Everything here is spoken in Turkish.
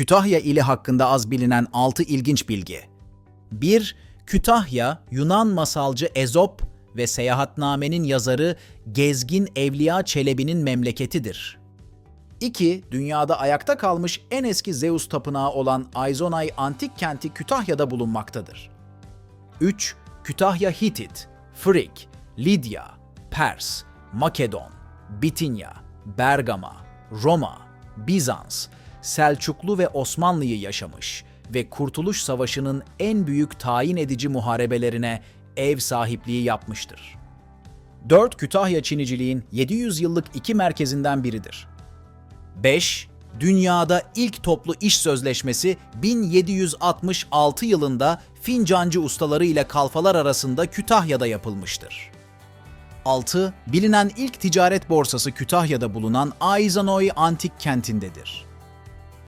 Kütahya ili hakkında az bilinen 6 ilginç bilgi. 1. Kütahya, Yunan masalcı Ezop ve seyahatnamenin yazarı Gezgin Evliya Çelebi'nin memleketidir. 2. Dünyada ayakta kalmış en eski Zeus tapınağı olan Aizonay antik kenti Kütahya'da bulunmaktadır. 3. Kütahya Hitit, Frig, Lidya, Pers, Makedon, Bitinya, Bergama, Roma, Bizans, Selçuklu ve Osmanlı'yı yaşamış ve Kurtuluş Savaşı'nın en büyük tayin edici muharebelerine ev sahipliği yapmıştır. 4. Kütahya Çiniciliğin 700 yıllık iki merkezinden biridir. 5. Dünyada ilk toplu iş sözleşmesi 1766 yılında fincancı ustaları ile kalfalar arasında Kütahya'da yapılmıştır. 6. Bilinen ilk ticaret borsası Kütahya'da bulunan Aizanoy antik kentindedir.